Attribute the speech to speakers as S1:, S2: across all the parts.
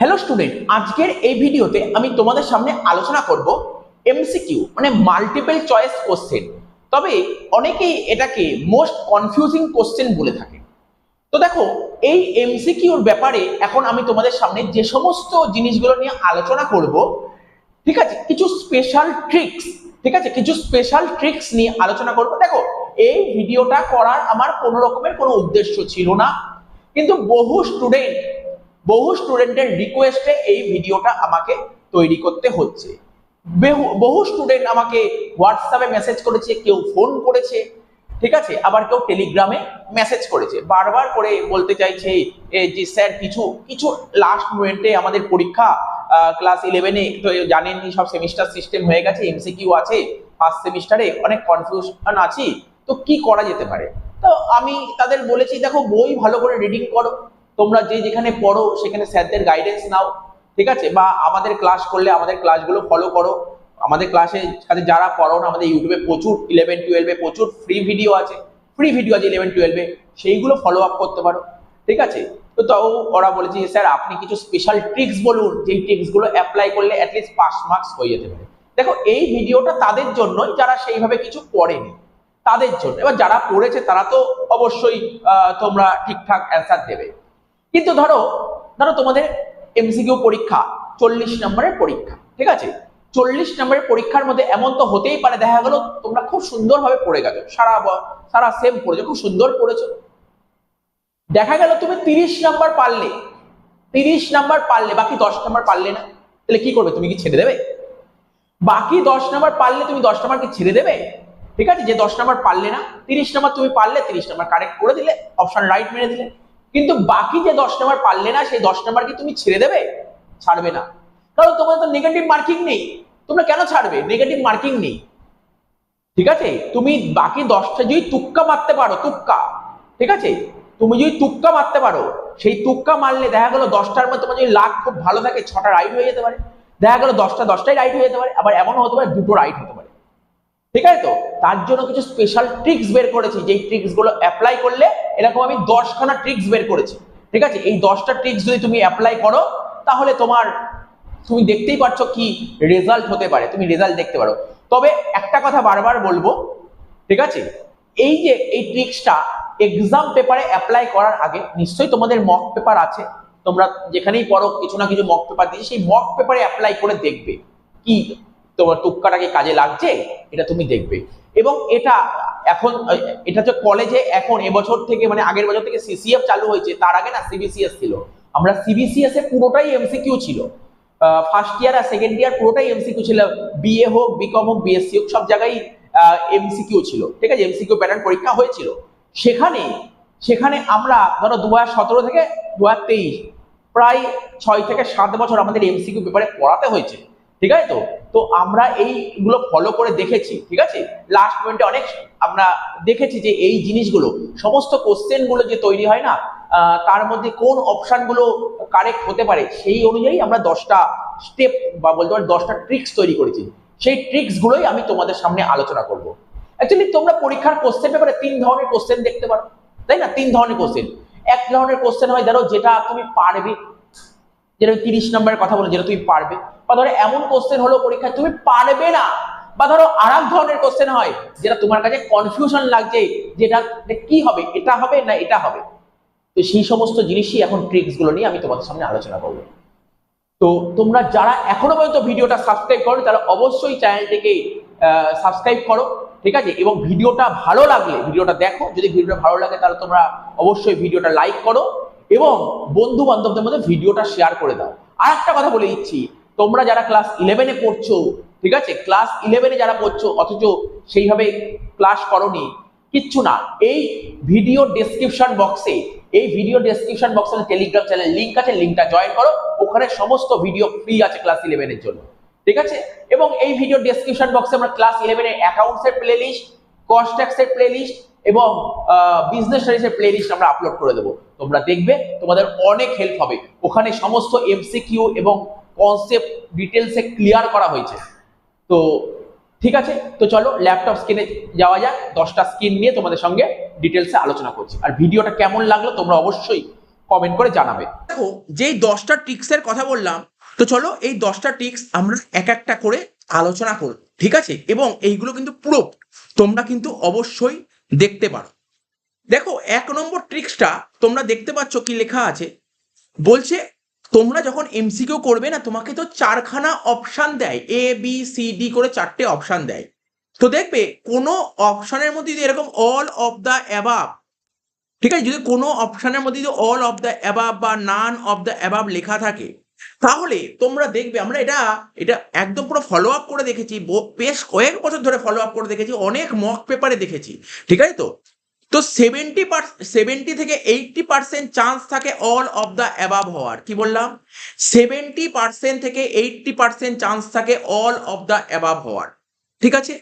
S1: Hello student আজকের এই ভিডিওতে আমি তোমাদের সামনে আলোচনা করব এমসিকিউ মানে মাল্টিপল চয়েস কোশ্চেন তবে অনেকেই এটাকে মোস্ট কনফিউজিং কোশ্চেন বলে থাকে। তো দেখো, এই এমসিকিউর ব্যাপারে এখন আমি তোমাদের সামনে যে সমস্ত জিনিসগুলো নিয়ে আলোচনা করব, ঠিক আছে, কিছু স্পেশাল ট্রিক্স ঠিক আছে, কিছু স্পেশাল ট্রিক্স নিয়ে আলোচনা করব। দেখো, এই ভিডিওটা করার আমার কোনো রকমের কোনো উদ্দেশ্য ছিল না। কিন্তু বহু স্টুডেন্ট বহু স্টুডেন্টের রিকোয়েস্টে এই ভিডিওটা আমাকে তৈরি করতে হচ্ছে। বেহু- স্টুডেন্ট আমাকে হোয়াটসঅ্যাপে মেসেজ করেছে, কেউ ফোন করেছে, ঠিক আছে? আবার কেউ টেলিগ্রামে মেসেজ করেছে। বারবার করে বলতে চাইছে যে স্যার, কিছু কিছু লাস্ট মোমেন্টে আমাদের পরীক্ষা ক্লাস ইলেভেনে তো জানেননি, সব সেমিস্টার সিস্টেম হয়ে গেছে এমসিকিউ আছে ফার্স্ট সেমিস্টারে অনেক কনফিউশন আছি, তো কি করা যেতে পারে? তো আমি তাদের বলেছি, দেখো, বই ভালো করে রিডিং করো তোমরা যে যেখানে পড়ো সেখানে স্যারদের গাইডেন্স নাও ঠিক আছে? বা আমাদের ক্লাস করলে আমাদের ক্লাসগুলো ফলো করো। আমাদের ক্লাসে সাথে যারা পড়ো না আমাদের ইউটিউবে প্রচুর ইলেভেন টুয়েলভে প্রচুর ফ্রি ভিডিও আছে। ফ্রি ভিডিও আছে ইলেভেন টুয়েলভে সেইগুলো ফলো আপ করতে পারো ঠিক আছে? তো তাও ওরা বলেছে যে, স্যার আপনি কিছু স্পেশাল ট্রিক্স বলুন। যেই ট্রিক্সগুলো অ্যাপ্লাই করলে অ্যাটলিস্ট পাস মার্কস হয়ে যেতে পারে। দেখো এই ভিডিওটা তাদের জন্যই যারা সেইভাবে কিছু পড়েনি তাদের জন্য। এবার যারা পড়েছে তারা তো অবশ্যই তোমরা ঠিকঠাক অ্যান্সার দেবে। কিন্তু ধরো ধরো তোমাদের এমসিকিউ পরীক্ষা চল্লিশ নম্বরের পরীক্ষা, ঠিক আছে? চল্লিশ নম্বরের পরীক্ষার মধ্যে এমন তো হতেই পারে, দেখা গেল তোমরা খুব সুন্দরভাবে পড়ে গেছো, সারা সারা সেম পড়েছো, খুব সুন্দর পড়েছো। দেখা গেল তুমি তিরিশ নাম্বার পারলে, তিরিশ নাম্বার পারলে, বাকি দশ নাম্বার পারলে না, তাহলে কি করবে, তুমি কি ছেড়ে দেবে? বাকি দশ নাম্বার পারলে তুমি দশ নাম্বার কি ছেড়ে দেবে? ঠিক আছে, যে দশ নাম্বার পারলে না, তিরিশ নাম্বার তুমি পারলে, তিরিশ নাম্বার কারেক্ট করে দিলে অপশন রাইট মেরে দিলে। কিন্তু বাকি যে দশ নাম্বার পারলে না, সেই দশ নাম্বার কি তুমি ছেড়ে দেবে? ছাড়বে না। কারণ তোমার তো নেগেটিভ মার্কিং নেই। তোমরা কেন ছাড়বে? নেগেটিভ মার্কিং নেই। ঠিক আছে? তুমি বাকি দশটা যদি তুক্কা মারতে পারো, তুক্কা। ঠিক আছে? তুমি যদি তুক্কা মারতে পারো, সেই তুক্কা মারলে দেখা গেলো দশটার মধ্যে তোমার যদি লাখ খুব ভালো থাকে, ছটা রাইট হয়ে যেতে পারে। দেখা গেলো দশটা দশটাই রাইট হয়ে যেতে পারে, আবার এমনও হতে পারে দুটো রাইট হতে পারে। ঠিক আছে তো? তার জন্য কিছু স্পেশাল ট্রিক্স বের করেছি। যেই ট্রিক্সগুলো অ্যাপ্লাই করলে এরকম আমি দশখানা ট্রিক্স বের করেছি। ঠিক আছে? এই দশটা ট্রিক্স যদি তুমি অ্যাপ্লাই করো, তাহলে তোমার, তুমি দেখতেই পাচ্ছ কি রেজাল্ট হতে পারে। তুমি রেজাল্ট দেখতে পারো। তবে একটা কথা বারবার বলব, ঠিক আছে? এই যে এই ট্রিক্সটা এক্সাম পেপারে অ্যাপ্লাই করার আগে নিশ্চয়ই তোমাদের মক পেপার আছে। তোমরা যেখানেই পড়ো, কিছু না কিছু মক পেপার দিয়েছে সেই মক পেপারে অ্যাপ্লাই করে দেখবে। কি? তোমার তুক্কাটা কি কাজে লাগছে, এটা তুমি দেখবে। এবং এটা এখন, এটা যে কলেজে এখন এবছর থেকে মানে আগের বছর থেকে সিসিএফ চালু হয়েছে, তার আগে না সিবিসিএস ছিল। আমরা সিবিসিএস এ পুরোটাই এমসিকিউ ছিল। ফার্স্ট ইয়ার আর সেকেন্ড ইয়ার পুরোটাই এমসিকিউ ছিল। বিএ হোক বিকম হোক বিএসসি হোক, সব জায়গায় এমসিকিউ ছিল। ঠিক আছে এমসিকিউ প্যাটার্ন পরীক্ষা হয়েছিল। সেখানে সেখানে আমরা ধরো দু হাজার সতেরো থেকে দু হাজার তেইশ, প্রায় ছয় থেকে সাত বছর আমাদের এমসিকিউ পেপারে পড়াতে হয়েছে। ঠিক আছে তো? তো আমরা এইগুলো ফলো করে দেখেছি, ঠিক আছে? লাস্ট মোমেন্টে অনেক আমরা দেখেছি যে এই জিনিসগুলো, সমস্ত কোশ্চেনগুলো যে তৈরি হয় না তার মধ্যে কোন অপশনগুলো কারেক্ট হতে পারে, সেই অনুযায়ী আমরা দশটা স্টেপ বা বলতে পারি দশটা ট্রিক্স তৈরি করেছি। সেই ট্রিক্সগুলোই আমি তোমাদের সামনে আলোচনা করব। অ্যাকচুয়ালি তোমরা পরীক্ষার কোশ্চেন পেপারে তিন ধরনের কোশ্চেন দেখতে পারো, তাই না? তিন ধরনের কোশ্চেন এক ধরনের কোশ্চেন হয়, ধরো যেটা তুমি পারবে যেটা তিরিশ নম্বরের কথা বলো যেটা তুমি পারবে। বা ধরো এমন কোশ্চেন হলো পরীক্ষায় তুমি পারবে না। বা ধরো আর এক ধরনের কোশ্চেন হয়, যেটা তোমার কাছে কনফিউশন লাগছে যেটা কি হবে, এটা হবে না এটা হবে। তো সেই সমস্ত জিনিসই এখন ট্রিক্সগুলো নিয়ে আমি তোমাদের সামনে আলোচনা করব। তো তোমরা যারা এখনও পর্যন্ত ভিডিওটা সাবস্ক্রাইব করো তারা অবশ্যই চ্যানেলটিকে সাবস্ক্রাইব করো, ঠিক আছে? এবং ভিডিওটা ভালো লাগলে, ভিডিওটা দেখো। যদি ভিডিওটা ভালো লাগে, তাহলে তোমরা অবশ্যই ভিডিওটা লাইক করো। এবং বন্ধু বান্ধবদের মধ্যে ভিডিওটা শেয়ার করে দাও। আর একটা কথা বলে দিচ্ছি, তোমরা যারা ক্লাস ইলেভেনে পড়ছো, ঠিক আছে? ক্লাস ইলেভেনে যারা পড়ছো, অথচ সেইভাবে ক্লাস করনি, কিচ্ছু না। এই ভিডিও ডেসক্রিপশন বক্সে এই ভিডিও ডেসক্রিপশন বক্সে টেলিগ্রাম চ্যানেল লিঙ্ক আছে লিঙ্কটা জয়েন করো। ওখানে সমস্ত ভিডিও ফ্রি আছে ক্লাস ইলেভেনের জন্য, ঠিক আছে? এবং এই ভিডিও ডেসক্রিপশন বক্সে আমরা ক্লাস ইলেভেনের অ্যাকাউন্টসের প্লে লিস্ট কস্ট ট্যাক্সের প্লে লিস্ট এবং বিজনেস প্লে লিস্ট আমরা আপলোড করে দেবো। তোমরা দেখবে তোমাদের অনেক হেল্প হবে। ওখানে সমস্ত এমসিকিউ এবং কনসেপ্ট ডিটেলসে ক্লিয়ার করা হয়েছে। তো ঠিক আছে? তো চলো ল্যাপটপ স্ক্রিনে যাওয়া যাক। দশটা স্ক্রিন নিয়ে তোমাদের সঙ্গে ডিটেলসে আলোচনা করছি। আর ভিডিওটা কেমন লাগল তোমরা অবশ্যই কমেন্ট করে জানাবে। দেখো, যেই দশটা ট্রিক্সের কথা বললাম, তো চলো এই দশটা ট্রিক্স আমরা এক একটা করে আলোচনা করব ঠিক আছে? এবং এইগুলো কিন্তু পুরো তোমরা কিন্তু অবশ্যই দেখতে পারো। দেখো, এক নম্বর ট্রিক্সটা তোমরা দেখতে পাচ্ছ কি লেখা আছে। বলছে, তোমরা যখন এমসিকিউ করবে না, তোমাকে তো চারখানা অপশান দেয় এ বি সি ডি করে চারটে অপশান দেয়। তো দেখবে, কোনো অপশানের মধ্যে যদি এরকম অল অফ দ্য অ্যাবাব ঠিক আছে, যদি কোনো অপশানের মধ্যে যদি অল অফ দ্য অ্যাবাব বা নান অফ দ্য অ্যাবাব লেখা থাকে, তাহলে তোমরা দেখবে, আমরা এটা এটা একদম পুরো ফলো আপ করে দেখেছি বেশ কয়েক বছর ধরে ফলো আপ করে দেখেছি, অনেক মক পেপারে দেখেছি, ঠিক আছে তো? তো সেভেন্টি সেভেন্টি থেকে এইটটি পার্সেন্ট চান্স থাকে অল অফ দ্য অ্যাবাব হওয়ার। কি বললাম? সেভেন্টি পার্সেন্ট থেকে এইটটি পার্সেন্ট চান্স থাকে অল অফ দ্য অ্যাবাব হওয়ার। ঠিক আছে?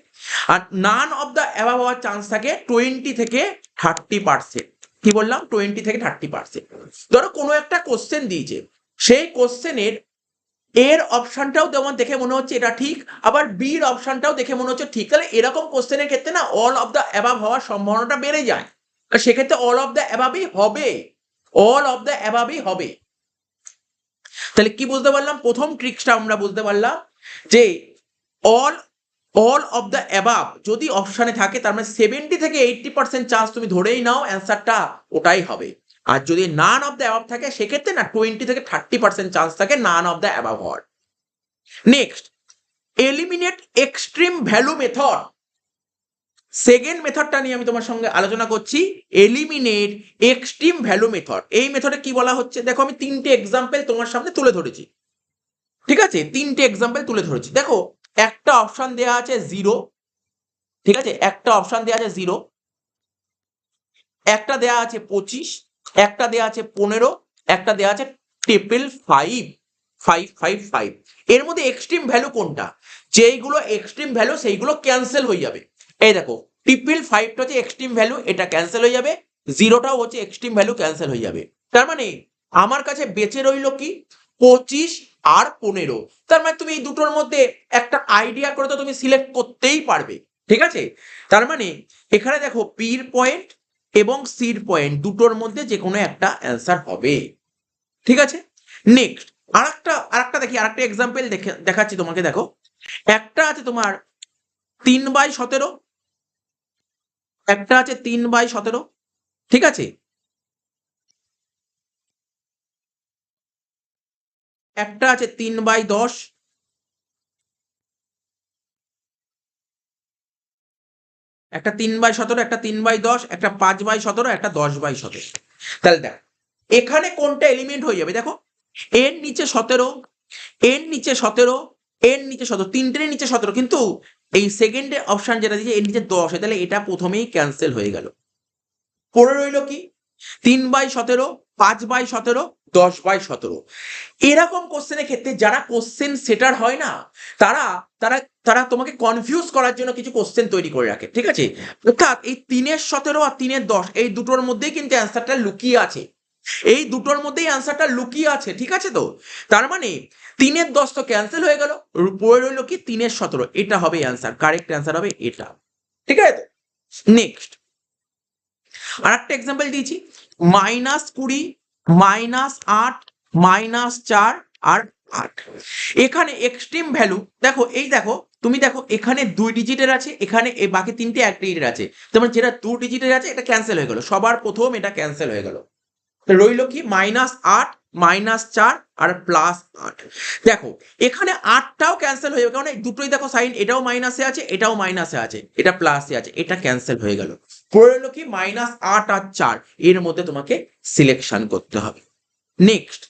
S1: আর নান অফ দ্য অ্যাবাব হওয়ার চান্স থাকে টোয়েন্টি থেকে থার্টি পার্সেন্ট কি বললাম? টোয়েন্টি থেকে থার্টি পার্সেন্ট ধরো কোনো একটা কোশ্চেন দিয়েছে। সেই কোশ্চেনের এর অপশনটাও যেমন দেখে মনে হচ্ছে এটা ঠিক, আবার বির অপশনটাও দেখে মনে হচ্ছে ঠিক। তাহলে এরকম কোশ্চেনের ক্ষেত্রে না অল অফ দ্য অ্যাবাব হওয়ার সম্ভাবনাটা বেড়ে যায়। সেক্ষেত্রে অল অফ দ্য অ্যাবাবই হবে। অল অফ দ্য অ্যাবাবই হবে। তাহলে কি বুঝতে পারলাম? প্রথম ট্রিক্সটা আমরা বুঝতে পারলাম যে all all of the above যদি অপশানে থাকে, তার মানে সেভেন্টি থেকে এইটটি পার্সেন্ট চান্স তুমি ধরেই নাও অ্যান্সারটা ওটাই হবে। আর যদি নান অফ দ্য অ্যাবাব থাকে, সেক্ষেত্রে না টোয়েন্টি থেকে থার্টি পার্সেন্ট চান্স থাকে নান অফ দ্য অ্যাবাব হওয়ার। Next eliminate extreme value method second মেথডটা নিয়ে আমি তোমার সঙ্গে আলোচনা করছি এলিমিনেট এক্সট্রিম ভ্যালু মেথড এই মেথডে কি বলা হচ্ছে? দেখো, আমি তিনটে এক্সাম্পল তোমার সামনে তুলে ধরেছি। ঠিক আছে? তিনটে এক্সাম্পল তুলে ধরেছি। দেখো, একটা অপশন দেওয়া আছে জিরো ঠিক আছে? একটা অপশন দেওয়া আছে জিরো একটা দেওয়া আছে পঁচিশ। একটা দেওয়া আছে পনেরো, একটা দেওয়া আছে triple five five five five এর মধ্যে এক্সট্রিম ভ্যালু কোনটা? যেইগুলো এক্সট্রিম ভ্যালু সেইগুলো ক্যান্সেল হয়ে যাবে। এই দেখো ট্রিপল ফাইভটা হচ্ছে এক্সট্রিম ভ্যালু এটা ক্যান্সেল হয়ে যাবে। জিরোটাও হচ্ছে এক্সট্রিম ভ্যালু ক্যান্সেল হয়ে যাবে। তার মানে আমার কাছে বেঁচে রইল কি? পঁচিশ আর পনেরো। তার মানে তুমি এই দুটোর মধ্যে একটা আইডিয়া করে তো তুমি সিলেক্ট করতেই পারবে। ঠিক আছে? তার মানে এখানে দেখো পির পয়েন্ট এবং সির পয়েন্ট দুটোর মধ্যে যে কোনো একটা অ্যান্সার হবে। ঠিক আছে? নেক্সট আর একটা আর একটা দেখি আর একটা এক্সাম্পল দেখে, দেখাচ্ছি তোমাকে, দেখো। একটা আছে তোমার তিন বাই সতেরো। একটা আছে তিন বাই সতেরো। ঠিক আছে? একটা আছে তিন বাই দশ। একটা তিন বাই সতেরো, একটা তিন বাই দশ, একটা পাঁচ বাই সতেরো, একটা দশ বাই সতেরো। তাহলে দেখ, এখানে কোনটা এলিমেন্ট হয়ে যাবে? দেখো এর নিচে সতেরো এর নিচে সতেরো এর নিচে সতেরো তিনটের নিচে সতেরো, কিন্তু এই সেকেন্ডে অপশান যেটা দিয়েছে এর নিচে দশ, তাহলে এটা প্রথমেই ক্যান্সেল হয়ে গেল। পড়ে রইল কি? তিন বাই সতেরো, পাঁচ বাই সতেরো দশ বাই সতেরো। এরকম কোশ্চেনের ক্ষেত্রে যারা কোশ্চেন সেটার হয় না, তারা তারা তারা তোমাকে কনফিউজ করার জন্য কিছু কোশ্চেন তৈরি করে রাখে, ঠিক আছে? অর্থাৎ এই তিনের সতেরো আর তিনের দশ, এই দুটোর মধ্যেই কিন্তু অ্যান্সারটা লুকিয়ে আছে। এই দুটোর মধ্যেই অ্যান্সারটা লুকিয়ে আছে, ঠিক আছে তো? তার মানে তিনের দশ তো ক্যান্সেল হয়ে গেল, পড়ে রইল কি তিনের সতেরো, এটা হবে অ্যান্সার কারেক্ট অ্যান্সার হবে এটা, ঠিক আছে তো? নেক্সট আর একটা এক্সাম্পল দিয়েছি মাইনাস কুড়ি মাইনাস আট, মাইনাস চার আর আট। এখানে এক্সট্রিম ভ্যালু দেখো, এই দেখো, তুমি দেখো, এখানে দুই ডিজিটের আছে, এখানে এ বাকি তিনটে এক ডিজিটের আছে। তোমার যেটা দু ডিজিটের আছে, এটা ক্যান্সেল হয়ে গেল। সবার প্রথম এটা ক্যান্সেল হয়ে গেল। রইল কি? মাইনাস আট মাইনাস চার আর প্লাস আট। দেখো, এখানে আটটাও ক্যান্সেল হয়ে যাবে। কারণ দুটোই দেখো সাইন এটাও মাইনাসে আছে, এটাও মাইনাসে আছে, এটা প্লাসে আছে, এটা ক্যান্সেল হয়ে গেল। পড়ে কি? মাইনাস আট আর চার, এর মধ্যে তোমাকে সিলেকশন করতে হবে। Next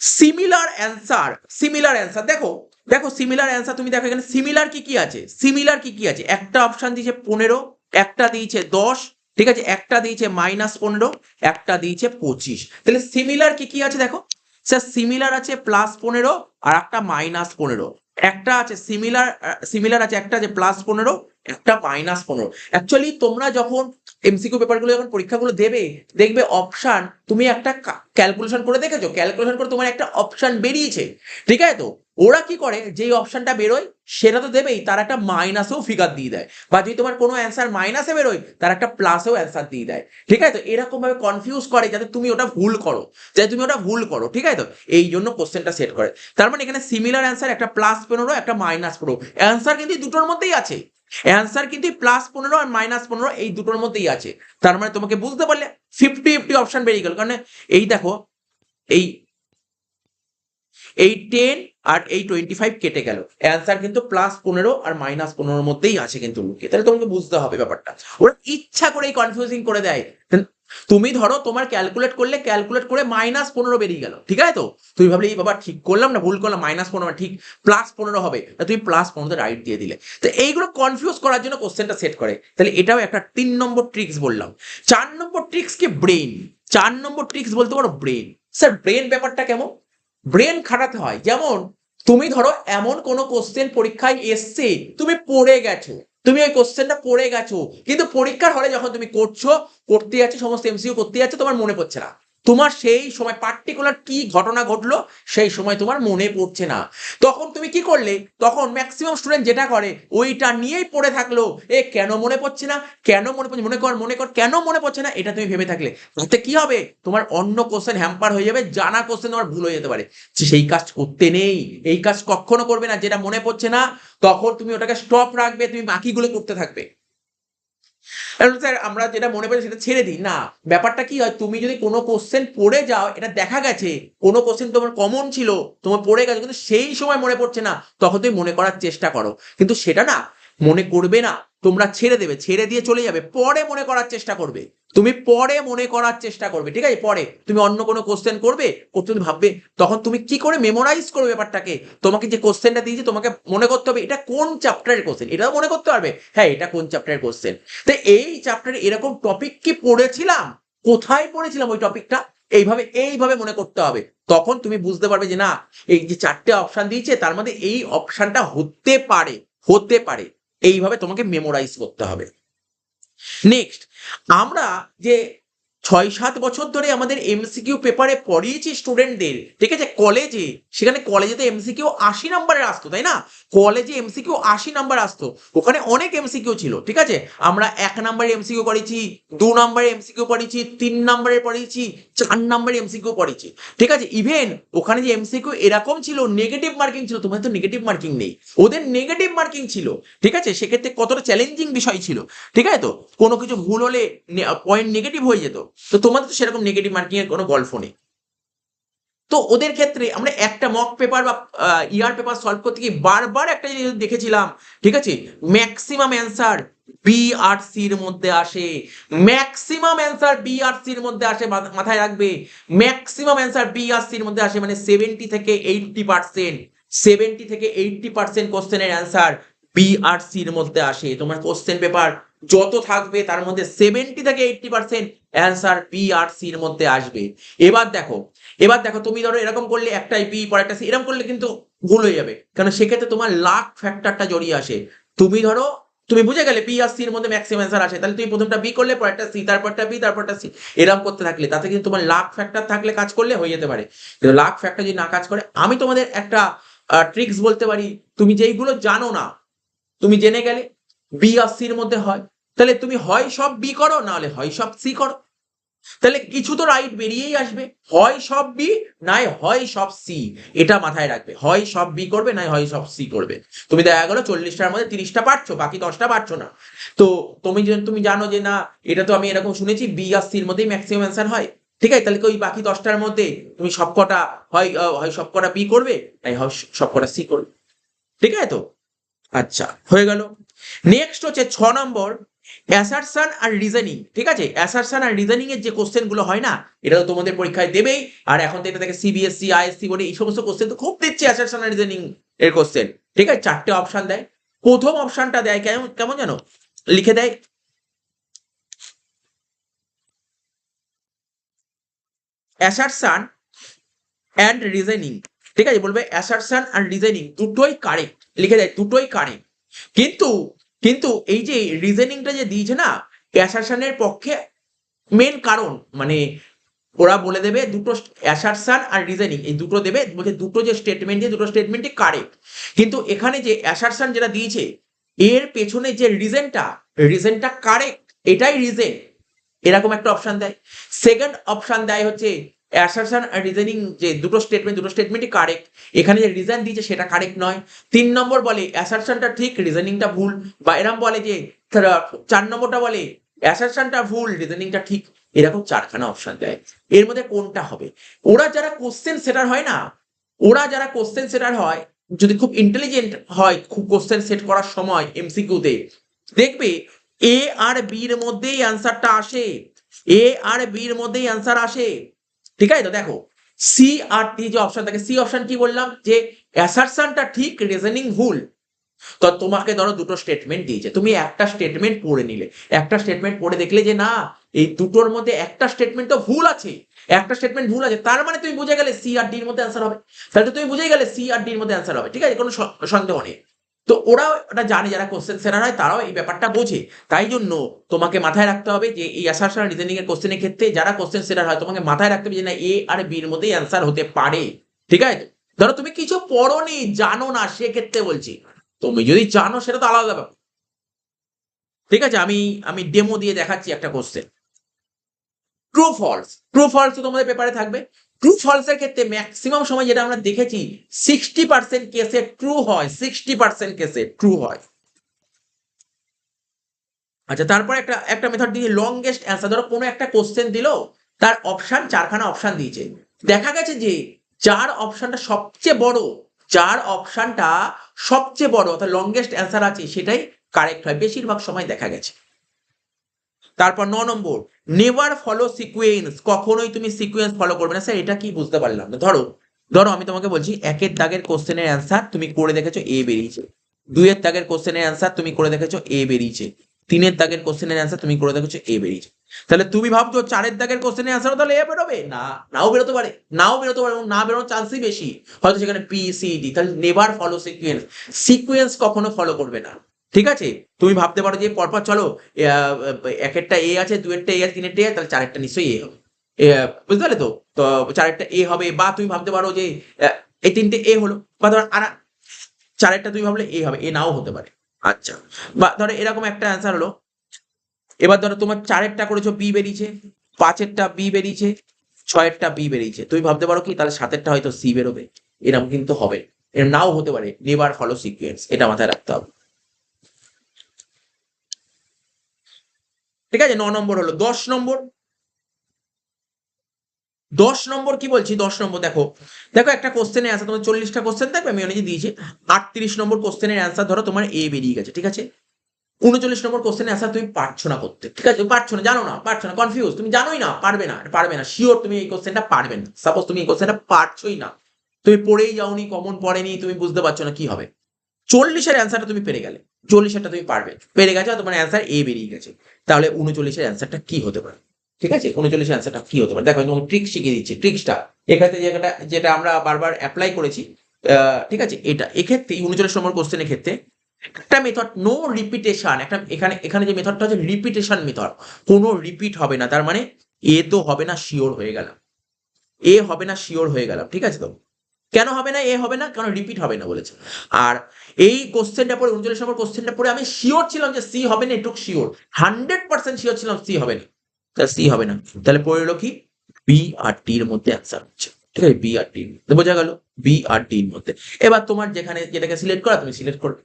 S1: similar answer similar answer দেখো দেখো সিমিলার অ্যান্সার তুমি দেখো এখানে সিমিলার কি কি আছে? সিমিলার কি কি আছে? একটা অপশন দিয়েছে পনেরো, একটা দিয়েছে দশ ঠিক আছে? একটা দিয়েছে মাইনাস পনেরো, একটা দিয়েছে পঁচিশ। তাহলে সিমিলার কি কি আছে দেখো? স্যার সিমিলার আছে প্লাস পনেরো আর একটা মাইনাস পনেরো। একটা আছে সিমিলার সিমিলার আছে, একটা আছে প্লাস পনেরো, একটা মাইনাস পনেরো। অ্যাকচুয়ালি তোমরা যখন এমসিকিউ পেপারগুলো যখন পরীক্ষাগুলো দেবে, দেখবে অপশান তুমি একটা ক্যালকুলেশন করে দেখেছ ক্যালকুলেশন করে তোমার একটা অপশান বেরিয়েছে, ঠিক আছে তো?
S2: ওরা কি করে? যেই অপশনটা বেরোয়, সেটা তো দেবেই, তার একটা মাইনাসেও ফিগার দিয়ে দেয়। বা যদি তোমার কোনো অ্যান্সার মাইনাসে বেরোয়, তার একটা প্লাসেও অ্যান্সার দিয়ে দেয়। ঠিক আছে তো? এরকম ভাবে কনফিউজ করে যাতে তুমি ওটা ভুল করো, যাতে তুমি ওটা ভুল করো, ঠিক আছে তো? এই জন্য কোশ্চেনটা সেট করে। তার মানে এখানে সিমিলার অ্যান্সার একটা প্লাস পনেরো একটা মাইনাস পনেরো অ্যান্সার কিন্তু দুটোর মধ্যেই আছে। অ্যান্সার কিন্তু প্লাস পনেরো আর মাইনাস পনেরো এই দুটোর মধ্যেই আছে। তার মানে তোমাকে বুঝতে পারলে ফিফটি ফিফটি অপশন বেরিয়ে গেল। কারণ এই দেখো, এই এই টেন আর এই টোয়েন্টি ফাইভ কেটে গেল। অ্যান্সার কিন্তু প্লাস পনেরো আর মাইনাস পনেরোর মধ্যেই আছে কিন্তু লুকিয়ে। তাহলে তোমাকে বুঝতে হবে ব্যাপারটা। ওরা ইচ্ছা করে কনফিউজিং করে দেয়। তুমি ধরো তোমার ক্যালকুলেট করলে ক্যালকুলেট করে মাইনাস পনেরো বেরিয়ে গেল, ঠিক আছে তো? তুমি ভাবলে, এই বাবা, ঠিক করলাম না, ভুল করলাম মাইনাস পনেরো ঠিক প্লাস পনেরো হবে। তুমি প্লাস পনেরোতে রাইট দিয়ে দিলে। তো এইগুলো কনফিউজ করার জন্য কোশ্চেনটা সেট করে। তাহলে এটাও একটা তিন নম্বর ট্রিক্স বললাম। চার নম্বর ট্রিক্স কি? ব্রেন চার নম্বর ট্রিক্স বলতে পারো ব্রেন স্যার ব্রেন ব্যাপারটা কেমন? ব্রেন খাটাতে হয়। যেমন, তুমি ধরো এমন কোনো কোশ্চেন পরীক্ষায় এসছে, তুমি পড়ে গেছো। তুমি ওই কোশ্চেনটা পড়ে গেছো। কিন্তু পরীক্ষার হলে যখন তুমি করছ করতে যাচ্ছ সমস্ত এমসিউ করতে যাচ্ছ তোমার মনে পড়ছে না। তোমার সেই সময় পার্টিকুলার কি ঘটনা ঘটলো, সেই সময় তোমার মনে পড়ছে না। তখন তুমি কি করলে? তখন ম্যাক্সিমাম স্টুডেন্ট যেটা করে, ওইটা নিয়েই পড়ে থাকল। এ কেন মনে পড়ছে না? কেন মনে পড়ছে মনে কর মনে কর, কেন মনে পড়ছে না? এটা তুমি ভেবে থাকলে। তাতে কি হবে? তোমার অন্য কোশ্চেন হ্যাম্পার হয়ে যাবে জানা কোশ্চেন তোমার ভুল হয়ে যেতে পারে। সেই কাজ করতে নেই, এই কাজ কখনো করবে না, যেটা মনে পড়ছে না, তখন তুমি ওটাকে স্টপ রাখবে, তুমি বাকিগুলো করতে থাকবে। স্যার, আমরা যেটা মনে পড়ে সেটা ছেড়ে দিই। না, ব্যাপারটা কি হয়, তুমি যদি কোনো কোশ্চেন পড়ে যাও, এটা দেখা গেছে। কোনো কোশ্চেন তোমার কমন ছিল, তোমার পড়ে গেছে, কিন্তু সেই সময় মনে পড়ছে না, তখন তুমি মনে করার চেষ্টা করো। কিন্তু সেটা না মনে করবে না, তোমরা ছেড়ে দেবে, ছেড়ে দিয়ে চলে যাবে, পরে মনে করার চেষ্টা করবে। তুমি পরে মনে করার চেষ্টা করবে, ঠিক আছে? পরে। তুমি অন্য কোনো কোশ্চেন করবে তুমি ভাববে, তখন তুমি কি করে মেমোরাইজ করবে ব্যাপারটাকে? তোমাকে যে কোশ্চেনটা দিয়েছে, তোমাকে মনে করতে হবে, এটা কোন চ্যাপ্টারের কোশ্চেন এটাও মনে করতে পারবে হ্যাঁ এটা কোন চ্যাপ্টারের কোশ্চেন তো এই চ্যাপ্টারে এরকম টপিক কি পড়েছিলাম? কোথায় পড়েছিলাম ওই টপিকটা এইভাবে এইভাবে মনে করতে হবে। তখন তুমি বুঝতে পারবে যে না, এই যে চারটে অপশন দিয়েছে, তার মধ্যে এই অপশনটা হতে পারে হতে পারে। এইভাবে তোমাকে মেমোরাইজ করতে হবে। নেক্সট আমরা যে ছয় সাত বছর ধরে আমাদের এমসিকিউ পেপারে পড়িয়েছি স্টুডেন্টদের ঠিক আছে? কলেজে সেখানে কলেজে তো এমসিকিউ আশি নাম্বারের আসতো, তাই না? কলেজে এমসিকিউ আশি নাম্বার আসতো। ওখানে অনেক এমসিকিউ ছিল, ঠিক আছে? আমরা এক নাম্বারের এমসিকিউ পড়েছি দু নাম্বারের এমসিকিউ পড়েছি, তিন নাম্বারে পড়েছি, চার নাম্বারের এমসিকিউ পড়েছি। ঠিক আছে? ইভেন ওখানে যে এমসিকিউ এরকম ছিল নেগেটিভ মার্কিং ছিল, তোমাদের তো নেগেটিভ মার্কিং নেই। ওদের নেগেটিভ মার্কিং ছিল, ঠিক আছে? সেক্ষেত্রে কতটা চ্যালেঞ্জিং বিষয় ছিল, ঠিক আছে তো? কোনো কিছু ভুল হলে পয়েন্ট নেগেটিভ হয়ে যেত। তো তোমাদের তো সেরকম নেগেটিভ মার্কিং এর কোনো গল্প নেই। তো ওদের ক্ষেত্রে আমরা একটা মক পেপার বা ইয়ার পেপার সলভ করতে গিয়ে বারবার একটা জিনিস দেখেছিলাম, ঠিক আছে? ম্যাক্সিমাম অ্যান্সার বি আর সির মধ্যে আসে। ম্যাক্সিমাম অ্যান্সার বি আর সির মধ্যে আসে মাথা- মাথায় রাখবে। ম্যাক্সিমাম অ্যান্সার বি আর সির মধ্যে আসে মানে সেভেন্টি থেকে এইটটি পার্সেন্ট সেভেন্টি থেকে এইটটি পার্সেন্ট কোশ্চেনের অ্যান্সার বি আর সির মধ্যে আসে। তোমার কোশ্চেন পেপার যত থাকবে, তার মধ্যে সেভেন্টি থেকে এইটটি পার্সেন্ট অ্যান্সার বি আর সির মধ্যে আসবে। এবার দেখো এবার দেখো, তুমি ধরো এরকম করলে একটাই বি পর একটা সি এরকম করলে কিন্তু ভুল হয়ে যাবে। কারণ সেক্ষেত্রে তোমার লাখ ফ্যাক্টরটা জড়িয়ে আসে। তুমি ধরো, তুমি বুঝে গেলে বি আর সির মধ্যে ম্যাক্সিমাম অ্যান্সার আসে। তাহলে তুমি প্রথমটা বি করলে, পরেরটা সি তারপরটা বি তারপরটা সি এরকম করতে থাকলে। তাতে কিন্তু তোমার লাখ ফ্যাক্টর থাকলে কাজ করলে হয়ে যেতে পারে। কিন্তু লাখ ফ্যাক্টর যদি না কাজ করে, আমি তোমাদের একটা ট্রিক্স বলতে পারি। তুমি যেইগুলো জানো না, তুমি জেনে গেলে বি আর সির মধ্যে হয়। তাহলে তুমি হয় সব বি করো না হলে হয় সব সি করো। তাহলে কিছু তো রাইট বেরিয়েই আসবে। হয় সব বি নাই হয় সব সি এটা মাথায় রাখবে। হয় সব বি করবে, নাই হয় সব সি করবে। তুমি দেখা গেলো চল্লিশটার মধ্যে তিরিশটা পারছ, বাকি দশটা পারছ না। তো তুমি তুমি জানো যে না, এটা তো আমি এরকম শুনেছি বি আর সির মধ্যেই ম্যাক্সিমাম অ্যান্সার হয়। ঠিক আছে? তাহলে ওই বাকি দশটার মধ্যে তুমি সবকটা হয় হয় সবকটা বি করবে, নাই হয় সবকটা সি করবে। ঠিক আছে তো? আচ্ছা হয়ে গেল। নেক্সট হচ্ছে ছ নম্বর অ্যাসারশন আর রিজনিং ঠিক আছে? অ্যাসারশন আর রিজনিং এর যে কোশ্চেনগুলো হয় না এটা তো তোমাদের পরীক্ষায় দেবেই আর এখন এটা থেকে সিবিএসসি আইএসসি বলে এই সমস্ত কোশ্চেন তো খুব দিচ্ছে অ্যাসারশন আর রিজনিং এর কোশ্চেন ঠিক আছে? চারটে অপশন দেয়। প্রথম অপশনটা দেয় কেমন কেমন জানো? লিখে দেয় অ্যাসারশন অ্যান্ড রিজনিং ঠিক আছে? বলবে অ্যাসারশন আর রিজনিং দুটোই কারেক্ট লিখে দেয় দুটোই কারেক্ট কিন্তু কিন্তু এই যে রিজনিংটা যে দিয়েছে না অ্যাসারশনের পক্ষে মেন কারণ মানে ওরা বলে দেবে দুটো অ্যাসারশন আর রিজনিং এই দুটো দেবে, বলছে দুটো যে স্টেটমেন্ট দিয়ে, দুটো স্টেটমেন্টই কারেক্ট কিন্তু এখানে যে অ্যাসারশন যেটা দিয়েছে, এর পেছনে যে রিজনটা রিজনটা কারেক্ট এটাই রিজন এরকম একটা অপশন দেয়। সেকেন্ড অপশন দেয় হচ্ছে অ্যাসারশন রিজনিং যে দুটো স্টেটমেন্ট দুটো স্টেটমেন্টই কারেক্ট এখানে যে রিজন দিয়েছে সেটা কারেক্ট নয়। তিন নম্বর বলে অ্যাসারশনটা ঠিক, রিজনিংটা ভুল। বা এরম বলে যে চার নম্বরটা বলে অ্যাসারশনটা ভুল, রিজনিংটা ঠিক। এরকম চারখানা অপশন দেয়। এর মধ্যে কোনটা হবে? ওরা যারা কোশ্চেন সেটার হয় না, ওরা যারা কোশ্চেন সেটার হয়, যদি খুব ইন্টেলিজেন্ট হয়, খুব কোশ্চেন সেট করার সময় এমসিকিউতে দেখবে এ আর বির মধ্যেই অ্যান্সারটা আসে। এ আর বির মধ্যেই অ্যান্সার আসে। ঠিক আছে? তো দেখো সি আর টি যে অপশন থাকে সি অপশন কি বললাম? যে অ্যাসারশনটা ঠিক রিজনিং ভুল, তো তোমাকে ধরো দুটো স্টেটমেন্ট দিয়েছে। তুমি একটা স্টেটমেন্ট পড়ে নিলে। একটা স্টেটমেন্ট পড়ে দেখলে যে না, এই দুটোর মধ্যে একটা স্টেটমেন্ট তো ভুল আছে। একটা স্টেটমেন্ট ভুল আছে, তার মানে তুমি বুঝে গেলে সি আর ডির মধ্যে অ্যান্সার হবে। তাহলে তুমি বুঝে গেলে সি আর ডির মধ্যে অ্যান্সার হবে, ঠিক আছে? কোনো সন্দেহ নেই। তো ওরাও ওটা জানে যারা কোশ্চেন সেরার হয়, তারাও এই ব্যাপারটা বোঝে। তাই জন্য তোমাকে মাথায় রাখতে হবে যে এই অ্যাসারশন রিজনিং এর কোশ্চেনের ক্ষেত্রে যারা কোশ্চেন সেরার হয়, তোমাকে মাথায় রাখতে হবে যে না এ আর বির মধ্যেই অ্যান্সার হতে পারে। ঠিক আছে? ধরো তুমি কিছু পড়োনি জানো না, সেক্ষেত্রে বলছি। তুমি যদি জানো, সেটা তো আলাদা ব্যাপার। ঠিক আছে? আমি আমি ডেমো দিয়ে দেখাচ্ছি একটা question true false true false তোমাদের পেপারে থাকবে। ট্রু ফলস এর ক্ষেত্রে ম্যাক্সিমাম সময় যেটা আমরা দেখেছি সিক্সটি পার্সেন্ট কেসে ট্রু হয় সিক্সটি পার্সেন্ট কেসে ট্রু হয়। আচ্ছা তারপরে একটা একটা মেথড দিয়ে লংগেস্ট অ্যান্সার ধরো কোনো একটা কোশ্চেন দিলো, তার অপশন চারখানা অপশন দিয়েছে। দেখা গেছে যে চার অপশনটা সবচেয়ে বড়, চার অপশনটা সবচেয়ে বড়, অর্থাৎ লংগেস্ট অ্যান্সার আছে, সেটাই কারেক্ট হয়। বেশিরভাগ সময় দেখা গেছে। তারপর ন নম্বর নেভার ফলো সিকুয়েন্স কখনোই তুমি সিকুয়েন্স ফলো করবে না। স্যার, এটা কি বুঝতে পারলাম না। ধরো ধরো আমি তোমাকে বলছি, একের দাগের কোশ্চেনের অ্যান্সার তুমি করে দেখেছ এ বেরিয়েছে। দুইয়ের দাগের কোশ্চেনের অ্যান্সার তুমি করে দেখেছ এ বেরিয়েছে। তিনের দাগের কোশ্চেনের অ্যান্সার তুমি করে দেখেছ এ বেরিয়েছে। তাহলে তুমি ভাবছ চারের দাগের কোশ্চেনের অ্যান্সারও তাহলে এ বেরোবে? না, নাও বেরোতে পারে। নাও বেরোতে পারে এবং না বেরোনোর চান্সই বেশি। হয়তো সেখানে পি সি ডি তাহলে নেভার ফলো সিকুয়েন্স সিকুয়েন্স কখনো ফলো করবে না। ঠিক আছে? তুমি ভাবতে পারো যে পরপর চলো এক একটা এ আছে, দু একটা এ আছে তিনেরটা এ তাহলে চারেরটা নিশ্চয়ই এ হবে। বুঝতে পারলে তো? তো চারেরটা এ হবে, বা তুমি ভাবতে পারো যে এই তিনটে এ হলো, বা ধর আর চারেরটা তুমি ভাবলে এ হবে, এ নাও হতে পারে। আচ্ছা বা ধরো এরকম একটা অ্যান্সার হলো, এবার ধরো তোমার চারেরটা করেছ, বি বেরিয়েছে, পাঁচেরটা বি বেরিয়েছে, ছয়েরটা বি বেরিয়েছে, তুমি ভাবতে পারো কি, তাহলে সাতেরটা হয়তো সি বেরোবে, এরকম কিন্তু হবে এরকম নাও হতে পারে নেবার ফলো সিকুয়েন্স এটা মাথায় রাখতে হবে। ঠিক আছে? ন নম্বর হলো, দশ নম্বর। দশ নম্বর কি বলছি? দশ নম্বর, দেখো। দেখো, একটা কোশ্চেনের অ্যান্সার তোমার চল্লিশটা কোশ্চেন থাকবে, আমি অনেকে দিয়েছি। আটত্রিশ নম্বর কোশ্চেনের অ্যান্সার ধরো তোমার এ বেরিয়ে গেছে, ঠিক আছে? উনচল্লিশ নম্বর কোশ্চেনের অ্যান্সার তুমি পারছ না করতে, ঠিক আছে? পারছ না, জানো না, পারছ না কনফিউজ তুমি জানোই না, পারবে না পারবে না শিওর তুমি এই কোশ্চেনটা পারবে না। সাপোজ তুমি এই কোশ্চেনটা পারছোই না, তুমি পড়েই যাওনি কমন পড়েনি, তুমি বুঝতে পারছ না কি হবে। চল্লিশের অ্যান্সারটা তুমি পেরে গেলে, চল্লিশেরটা তুমি পারবে, পেরে গেছো, তোমার অ্যান্সার এ বেরিয়ে গেছে। তাহলে উনচল্লিশের অ্যান্সারটা কি হতে পারে? ঠিক আছে? উনচল্লিশের অ্যান্সারটা কি হতে পারে? দেখো, আমি ট্রিক শিখিয়ে দিচ্ছি ট্রিক্সটা এক্ষেত্রে যেটা যেটা আমরা বারবার অ্যাপ্লাই করেছি ঠিক আছে? এটা, এক্ষেত্রে উনচল্লিশ নম্বর কোশ্চেনের ক্ষেত্রে একটা মেথড নো রিপিটেশন একটা এখানে এখানে যে মেথডটা হচ্ছে রিপিটেশন মেথড কোনো রিপিট হবে না। তার মানে এ তো হবে না শিওর হয়ে গেলাম। এ হবে না শিওর হয়ে গেলাম। ঠিক আছে তো? কেন হবে না, এ হবে না? কারণ রিপিট হবে না বলেছে। আর এই কোশ্চেনটা পরে উনচল্লিশ নম্বর কোশ্চেনটা পরে আমি শিওর ছিলাম যে সি হবে না একটু শিওর হান্ড্রেড পার্সেন্ট শিওর ছিলাম সি হবে না। তাহলে সি হবে না। তাহলে পড়ে এলো কি? বি আর টি এর মধ্যে অ্যান্সার হচ্ছে। ঠিক আছে বি আর টি বোঝা গেল? বি আর টি এর মধ্যে। এবার তোমার যেখানে, যেটাকে সিলেক্ট করা, তুমি সিলেক্ট করবে।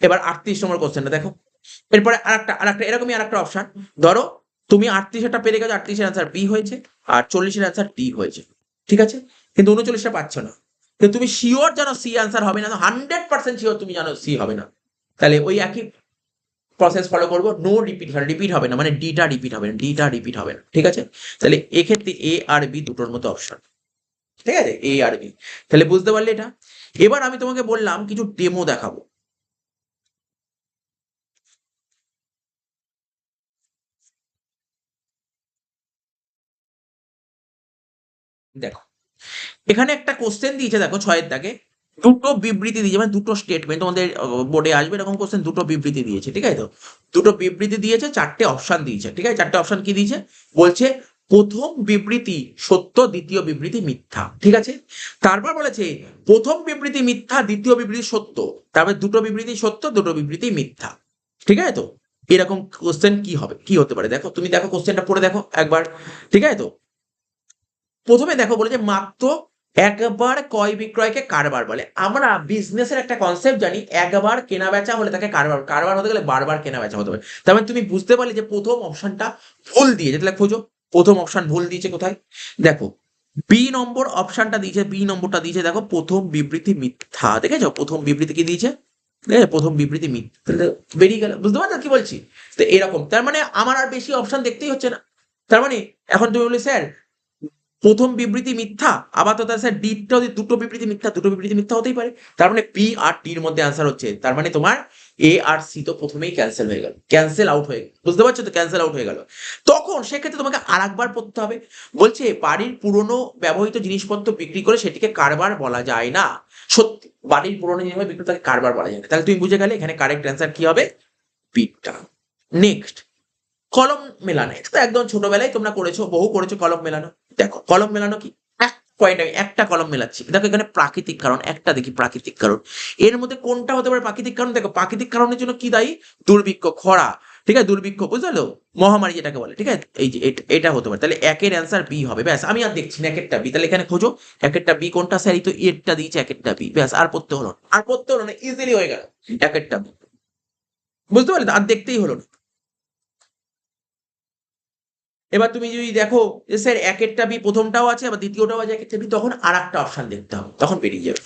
S2: এবার আটত্রিশ নম্বর কোশ্চেনটা দেখো। এরপরে আরেকটা আরেকটা, এরকমই আরেকটা অপশন ধরো, তুমি আটত্রিশটা পেরে গেছো, আটত্রিশের অ্যান্সার বি হয়েছে, আর চল্লিশের অ্যান্সার টি হয়েছে। ঠিক আছে? কিন্তু উনচল্লিশটা পাচ্ছ না। কিন্তু তুমি শিওর জানো সি আনসার হবে না হান্ড্রেড পার্সেন্ট শিওর তুমি জানো সি হবে না। তাহলে ওই একই প্রসেস ফলো করব নো রিপিট রিপিট হবে না মানে ডিটা রিপিট হবে না ডিটা রিপিট হবে না, ঠিক আছে? তাহলে এক্ষেত্রে এ আর বি দুটোর মতো অপশন ঠিক আছে? এ আর বি তাহলে বুঝতে পারলে এটা? এবার আমি তোমাকে বললাম, কিছু ডেমো দেখাবো। দেখো এখানে একটা কোশ্চেন দিয়েছে দেখো ছয়ের দাগে। দুটো বিবৃতি দিয়েছে মানে দুটো স্টেটমেন্ট তোমাদের বোর্ডে আসবে এরকম কোশ্চেন দুটো বিবৃতি দিয়েছে ঠিক আছে তো? দুটো বিবৃতি দিয়েছে চারটে অপশন দিয়েছে ঠিক আছে? চারটে অপশন কি দিয়েছে? বলছে প্রথম বিবৃতি সত্য দ্বিতীয় বিবৃতি মিথ্যা ঠিক আছে? তারপর বলেছে প্রথম বিবৃতি মিথ্যা দ্বিতীয় বিবৃতি সত্য তারপরে দুটো বিবৃতি সত্য দুটো বিবৃতি মিথ্যা ঠিক আছে তো? এরকম কোশ্চেন কি হবে? কি হতে পারে? দেখো তুমি দেখো কোশ্চেনটা পড়ে দেখো একবার ঠিক আছে তো? প্রথমে দেখো বলে যে মাত্র একবার ক্রয় বিক্রয়কে কারবার বলে। আমরা বিজনেসের একটা কনসেপ্ট জানি, একবার কেনা বেচা হলে তাকে কারবার কারবার হতে গেলে বারবার কেনা বেচা হতে পারে তার মানে তুমি বুঝতে পারলে যে প্রথম অপশনটা ভুল দিয়েছে। তাহলে খোঁজো, প্রথম অপশন ভুল দিয়েছে কোথায়? দেখো বি নম্বর অপশনটা দিয়েছে বি নম্বরটা দিয়েছে, দেখো, প্রথম বিবৃতি মিথ্যা। দেখেছ? প্রথম বিবৃতি কি দিয়েছে? ঠিক আছে প্রথম বিবৃতি মিথ্যা। বেরিয়ে গেল। বুঝতে পারছ কি বলছি? তো এরকম। তার মানে আমার আর বেশি অপশন দেখতেই হচ্ছে না। তার মানে এখন তুমি বলি স্যার প্রথম বিবৃতি মিথ্যা, আবার তো স্যার ডিটা দুটো বিবৃতি মিথ্যা, দুটো বিবৃতি মিথ্যা হতেই পারে। তার মানে পি আর টির মধ্যে আনসার হচ্ছে। তার মানে তোমার এ আর সি তো প্রথমেই ক্যান্সেল হয়ে গেল। ক্যান্সেল আউট হয়ে গেল। বুঝতে পারছ তো? ক্যান্সেল আউট হয়ে গেল। তখন সেক্ষেত্রে তোমাকে আর একবার পড়তে হবে। বলছে, বাড়ির পুরনো ব্যবহৃত জিনিসপত্র বিক্রি করে সেটিকে কারবার বলা যায় না। সত্যি, বাড়ির পুরনো জিনিস বিক্রি তাকে কারবার বলা যায় না। তাহলে তুমি বুঝে গেলে এখানে কারেক্ট অ্যান্সার কি হবে? পিটা নেক্সট কলম মেলানো। এটা তো একদম ছোটবেলায় তোমরা করেছ, বহু করেছ কলম মেলানো। দেখো, কলম মেলানো কি? এক পয়েন্ট আমি একটা কলম মেলাচ্ছি। দেখো, এখানে প্রাকৃতিক কারণ, একটা দেখি প্রাকৃতিক কারণ। এর মধ্যে কোনটা হতে পারে প্রাকৃতিক কারণ? দেখো, প্রাকৃতিক কারণের জন্য কি দায়ী? দুর্ভিক্ষ, খরা। ঠিক আছে? দুর্ভিক্ষ বুঝতে পারল মহামারী যেটাকে বলে, ঠিক আছে? এই যে এটা- হতে পারে। তাহলে একের অ্যান্সার বি হবে। ব্যাস, আমি আর দেখছি না একেরটা বি তাহলে এখানে খোঁজো। একেরটা বি কোনটা? স্যার তো এরটা দিয়েছে একেরটা বি ব্যাস, আর পড়তে হলো আর পড়তে হলো না ইজিলি হয়ে গেল। একেরটা বি বুঝতে পারলে? আর দেখতেই হলো না। এবার তুমি যদি দেখো যে স্যার একেরটা বি প্রথমটাও আছে, আবার দ্বিতীয়টাও আছে একেরটা বি, তখন আর একটা অপশন দেখতে হবে, তখন বেরিয়ে যাবে।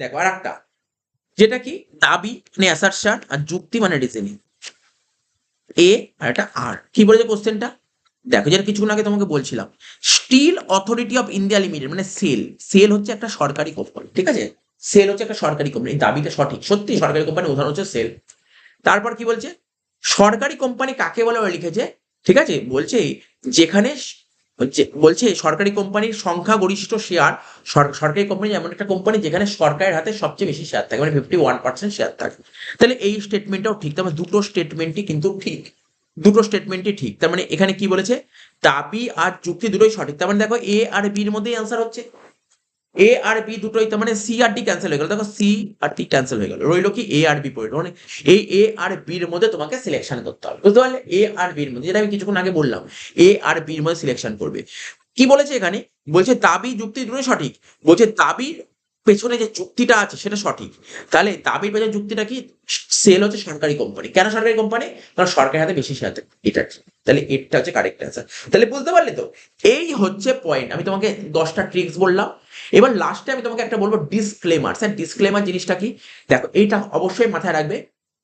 S2: দেখো আর একটা যেটা কি? দাবি মানে অ্যাসারশন আর যুক্তি মানে রিজনিং এ আর একটা আর কি বলেছে কোশ্চেনটা দেখো, যেটা কিছুক্ষণ আগে তোমাকে বলছিলাম Steel Authority of India Limited মানে সেল সেল হচ্ছে একটা সরকারি কোম্পানি ঠিক আছে? সেল হচ্ছে একটা সরকারি কোম্পানি দাবিটা সঠিক সত্যি সরকারি কোম্পানি উদাহরণ হচ্ছে সেল তারপর কি বলছে? সরকারি কোম্পানি কাকে বলে লিখেছে? ঠিক আছে? বলছে যেখানে হচ্ছে, বলছে সরকারি কোম্পানির সংখ্যা গরিষ্ঠ শেয়ার সরকারি কোম্পানি এমন একটা কোম্পানি যেখানে সরকারের হাতে সবচেয়ে বেশি শেয়ার থাকে মানে ফিফটি ওয়ান পার্সেন্ট শেয়ার থাকে। তাহলে এই স্টেটমেন্টটাও ঠিক মানে দুটো স্টেটমেন্টই কিন্তু ঠিক। দুটো স্টেটমেন্টই ঠিক। তার মানে এখানে কি বলেছে? দাবি আর যুক্তি দুটোই সঠিক। তার মানে দেখো এ আর বির মধ্যেই অ্যান্সার হচ্ছে। এ আর বি দুটোই তার মানে সি আর ডি ক্যান্সেল হয়ে গেল। দেখো সি আর ডি ক্যান্সেল হয়ে গেল। রইল কি এ আর বি পড়ে মানে এই এ আর বির মধ্যে তোমাকে সিলেকশন করতে হবে। বুঝতে পারলে? এ আর বির মধ্যে, যেটা আমি কিছুক্ষণ আগে বললাম। এ আর বির মধ্যে সিলেকশন করবে। কি বলেছে এখানে? বলছে দাবি যুক্তি দুটোই সঠিক। বলছে দাবির পেছনে যে যুক্তিটা আছে সেটা সঠিক। তাহলে দাবির পেছনে যুক্তিটা কি? সেল হচ্ছে সরকারি কোম্পানি কেন সরকারি কোম্পানি কারণ সরকারের হাতে বেশি থাকে। এটা। তাহলে এটা হচ্ছে কারেক্ট অ্যান্সার তাহলে বুঝতে পারলে তো? এই হচ্ছে পয়েন্ট আমি তোমাকে দশটা ট্রিক্স বললাম। এবার লাস্টে আমি তোমাকে একটা বলব ডিসক্লেমার স্যার ডিসক্লেমার জিনিসটা কি? দেখো এইটা অবশ্যই মাথায় রাখবে।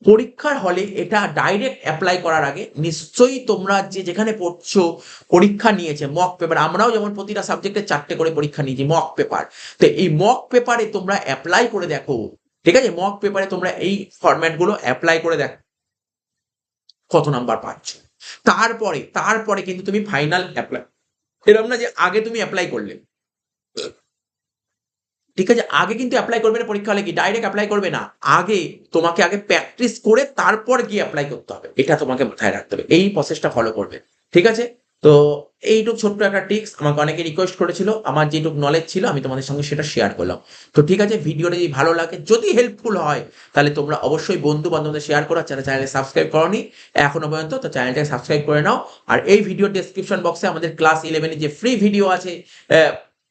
S2: পরীক্ষার হলে এটা ডাইরেক্ট অ্যাপ্লাই করার আগে নিশ্চয়ই তোমরা যে যেখানে পড়ছো, পরীক্ষা নিয়েছে মক পেপার আমরাও যেমন প্রতিটা সাবজেক্টে চারটে করে পরীক্ষা নিয়েছি মক পেপার তো এই মক পেপারে তোমরা অ্যাপ্লাই করে দেখো। ঠিক আছে? মক পেপারে তোমরা এই ফরম্যাটগুলো অ্যাপ্লাই করে দেখো, কত নাম্বার পাচ্ছ। তারপরে তারপরে কিন্তু তুমি ফাইনাল অ্যাপ্লাই এরকম না যে আগে তুমি অ্যাপ্লাই করলে। ঠিক আছে? আগে কিন্তু অ্যাপ্লাই করবে না, পরীক্ষা হলে কি? ডাইরেক্ট অ্যাপ্লাই করবে না। আগে তোমাকে আগে প্র্যাকটিস করে তারপর গিয়ে অ্যাপ্লাই করতে হবে। এটা তোমাকে মাথায় রাখতে হবে। এই প্রসেসটা ফলো করবে। ঠিক আছে? তো এইটুক ছোট্ট একটা টিক্স আমাকে অনেকে রিকোয়েস্ট করেছিল, আমার যেটুক নলেজ ছিল আমি তোমাদের সঙ্গে সেটা শেয়ার করলাম। তো ঠিক আছে, ভিডিওটা যদি ভালো লাগে, যদি হেল্পফুল হয়, তাহলে তোমরা অবশ্যই বন্ধু বান্ধবদের শেয়ার করো চ্যানেল চ্যানেলে সাবস্ক্রাইব করনি, এখনও পর্যন্ত তো চ্যানেলটাকে সাবস্ক্রাইব করে নাও। আর এই ভিডিও ডেসক্রিপশন বক্সে আমাদের ক্লাস ইলেভেনের যে ফ্রি ভিডিও আছে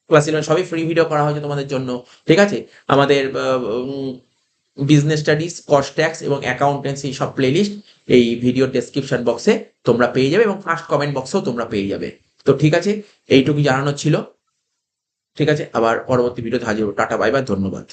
S2: ক্লাস ইলেভেন সবই ফ্রি ভিডিও করা হয়েছে তোমাদের জন্য। ঠিক আছে? আমাদের বিজনেস স্টাডিজ কস্ট ট্যাক্স এবং অ্যাকাউন্টেন্সি সব প্লেলিস্ট এই ভিডিও ডেসক্রিপশন বক্সে তোমরা পেয়ে যাবে এবং ফার্স্ট কমেন্ট বক্সেও তোমরা পেয়ে যাবে। তো ঠিক আছে এইটুকু জানানো ছিল। ঠিক আছে, আবার পরবর্তী ভিডিওতে হাজির টাটা বাই বাই ধন্যবাদ।